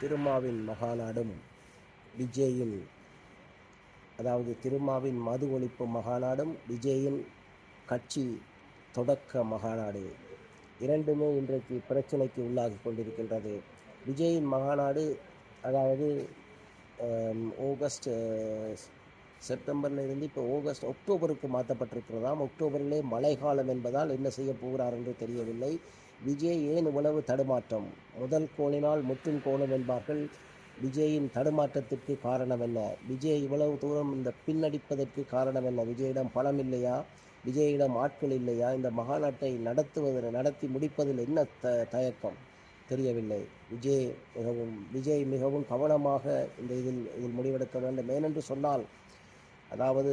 திருமாவின் மகாநாடும் விஜயின் அதாவது திருமாவின் மது ஒழிப்பு மகாநாடும் விஜயின் கட்சி தொடக்க மகாநாடு. இரண்டுமே இன்றைக்கு பிரச்சனைக்கு உள்ளாகி கொண்டிருக்கின்றது. விஜயின் மகாநாடு அதாவது ஆகஸ்ட் செப்டம்பர்லேருந்து இப்போ ஆகஸ்ட் அக்டோபருக்கு மாற்றப்பட்டிருக்கிறதாம். அக்டோபரிலே மழைக்காலம் என்பதால் என்ன செய்ய போகிறார் என்று தெரியவில்லை. விஜய் ஏன் இவ்வளவு தடுமாற்றம்? முதல் கோணினால் முற்றும் கோணம் என்பார்கள். விஜயின் தடுமாற்றத்திற்கு காரணம் என்ன? விஜய் இவ்வளவு தூரம் இந்த பின்னடிப்பதற்கு காரணம் என்ன? விஜயிடம் பணம் இல்லையா? விஜயிடம் ஆட்கள் இல்லையா? இந்த மகாநாட்டை நடத்துவதில் நடத்தி முடிப்பதில் என்ன த தயக்கம்? தெரியவில்லை. விஜய் மிகவும் விஜய் மிகவும் கவனமாக இந்த இதில் இதில் முடிவெடுக்க வேண்டும். ஏனென்று சொன்னால் அதாவது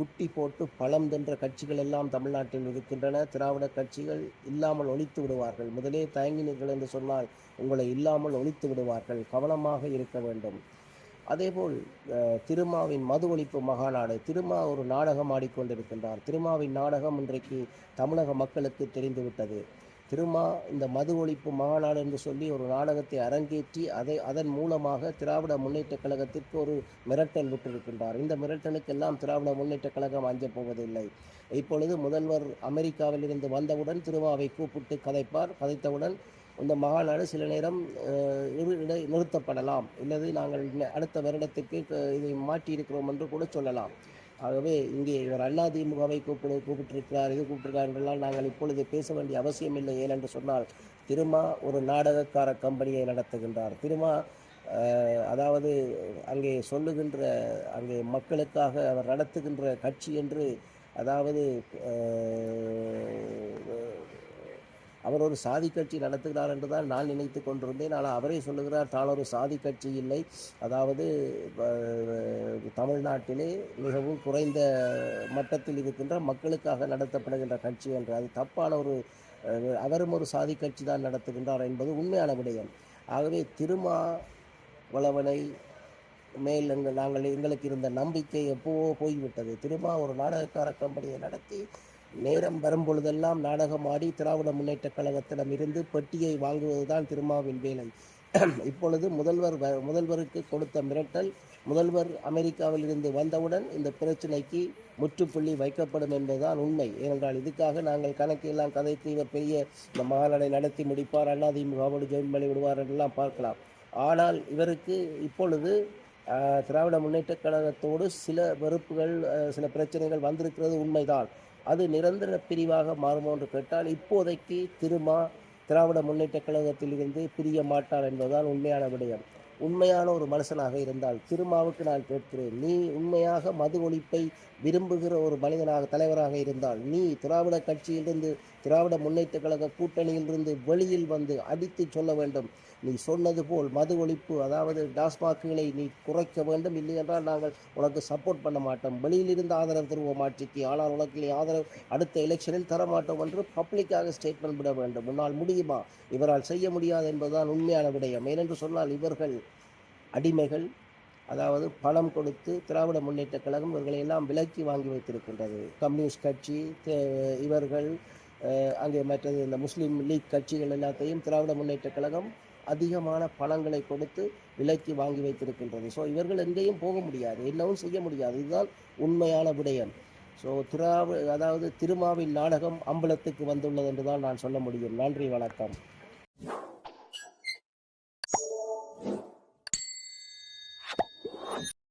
குட்டி போட்டு பழம் தின்ற கட்சிகள் எல்லாம் தமிழ்நாட்டில் இருக்கின்றன. திராவிட கட்சிகள் இல்லாமல் ஒழித்து விடுவார்கள். முதலே தயங்கினீர்கள் என்று சொன்னால் உங்களை இல்லாமல் ஒழித்து விடுவார்கள். கவனமாக இருக்க வேண்டும். அதேபோல் திருமாவின் மது ஒழிப்பு மகாநாடு. திருமா ஒரு நாடகம் ஆடிக்கொண்டிருக்கின்றார். திருமாவின் நாடகம் இன்றைக்கு தமிழக மக்களுக்கு தெரிந்துவிட்டது. திருமா இந்த மது ஒழிப்பு மாநாடு என்று சொல்லி ஒரு நாடகத்தை அரங்கேற்றி அதை அதன் மூலமாக திராவிட முன்னேற்றக் கழகத்திற்கு ஒரு மிரட்டல் விட்டிருக்கின்றார். இந்த மிரட்டலுக்கெல்லாம் திராவிட முன்னேற்றக் கழகம் அஞ்சப் போவதில்லை. இப்பொழுது முதல்வர் அமெரிக்காவில் இருந்து வந்தவுடன் திருமாவை கூப்பிட்டு கதைப்பார். கதைத்தவுடன் இந்த மாநாடு சில நேரம் நிறுத்தப்படலாம். இல்லது நாங்கள் அடுத்த வருடத்திற்கு இதை மாற்றி இருக்கிறோம் என்று கூட சொல்லலாம். ஆகவே இங்கே இவர் அதிமுகவை கூப்பிடு கூப்பிட்டிருக்கிறார் இது கூப்பிட்டிருக்கார் என்றெல்லாம் நாங்கள் இப்பொழுது பேச வேண்டிய அவசியம் இல்லை. ஏனென்று சொன்னால் திருமா ஒரு நாடகக்கார கம்பெனியை நடத்துகின்றார். திருமா அதாவது அங்கே சொல்லுகின்ற அங்கே மக்களுக்காக அவர் நடத்துகின்ற கட்சி என்று அதாவது அவர் ஒரு சாதி கட்சி நடத்துகிறார் என்று தான் நான் நினைத்து கொண்டிருந்தேன். ஆனால் அவரே சொல்லுகிறார் தான் ஒரு சாதி கட்சி இல்லை. அதாவது தமிழ்நாட்டிலே மிகவும் குறைந்த மட்டத்தில் இருக்கின்ற மக்களுக்காக நடத்தப்படுகின்ற கட்சி என்று. அது தப்பான ஒரு அவரும் ஒரு சாதி கட்சி தான் நடத்துகின்றார் என்பது உண்மையான விடயம். ஆகவே திருமா வளவனை மேல் எங்கள் நாங்கள் எங்களுக்கு இருந்த நம்பிக்கை எப்போவோ போய்விட்டது. திருமா ஒரு நாடகக்கார கம்பெனியை நடத்தி நேரம் வரும்பொழுதெல்லாம் நாடகமாடி நாடகம் ஆடி திராவிட முன்னேற்றக் கழகத்திடம் இருந்து பெட்டியை வாங்குவதுதான் திருமாவின் வேலை. இப்பொழுது முதல்வர் வ- முதல்வருக்கு கொடுத்த மிரட்டல் முதல்வர் அமெரிக்காவில் இருந்து வந்தவுடன் இந்த பிரச்சனைக்கு முற்றுப்புள்ளி வைக்கப்படும் என்பதுதான் உண்மை. ஏனென்றால் இதுக்காக நாங்கள் கணக்கெல்லாம் கதைத்து இவர் பெரிய இந்த மாநாடை நடத்தி முடிப்பார். அதிமுகவோடு ஜெயின் பண்ணி விடுவார் என்றெல்லாம் பார்க்கலாம். ஆனால் இவருக்கு இப்பொழுது திராவிட முன்னேற்றக் கழகத்தோடு சில வெறுப்புகள் சில பிரச்சனைகள் வந்திருக்கிறது உண்மைதான். அது நிரந்தர பிரிவாக மாறுமோ என்று கேட்டால் இப்போதைக்கு திருமா திராவிட முன்னேற்றக் கழகத்திலிருந்து பிரிய மாட்டார் என்பதுதான் உண்மையான விடயம். உண்மையான ஒரு மனுஷனாக இருந்தால் திருமாவுக்கு நான் கேட்கிறேன். நீ உண்மையாக மது ஒழிப்பை விரும்புகிற ஒரு மனிதனாக தலைவராக இருந்தால் நீ திராவிட கட்சியிலிருந்து திராவிட முன்னேற்றக் கழக கூட்டணியிலிருந்து வெளியில் வந்து அடித்து சொல்ல வேண்டும். நீ சொன்னது போல் மது ஒழிப்பு அதாவது டாஸ்மாக்குகளை நீ குறைக்க வேண்டும். இல்லை என்றால் நாங்கள் உனக்கு சப்போர்ட் பண்ண மாட்டோம். வெளியிலிருந்து ஆதரவு தருவோம் ஆட்சிக்கு. ஆனால் உனக்கு நீ ஆதரவு அடுத்த எலெக்ஷனில் தர மாட்டோம் என்று பப்ளிக்காக ஸ்டேட்மெண்ட் விட வேண்டும். உன்னால் முடியுமா? இவரால் செய்ய முடியாது என்பதுதான் உண்மையான விடயம். ஏனென்று சொன்னால் இவர்கள் அடிமைகள். அதாவது பணம் கொடுத்து திராவிட முன்னேற்றக் கழகம் இவர்களை எல்லாம் விலக்கி வாங்கி வைத்திருக்கின்றது. கம்யூனிஸ்ட் கட்சி இவர்கள் அங்கே மற்றது இந்த முஸ்லீம் லீக் கட்சிகள் எல்லாத்தையும் திராவிட முன்னேற்றக் கழகம் அதிகமான பணங்களை கொடுத்து விலைக்கு வாங்கி வைத்திருக்கின்றது. ஸோ இவர்கள் எங்கேயும் போக முடியாது என்னவும் செய்ய முடியாது. இதுதான் உண்மையான விடயம். ஸோ திராவி அதாவது திருமாவின் நாடகம் அம்பலத்துக்கு வந்துள்ளது என்று தான் நான் சொல்ல முடியும். நன்றி வணக்கம்.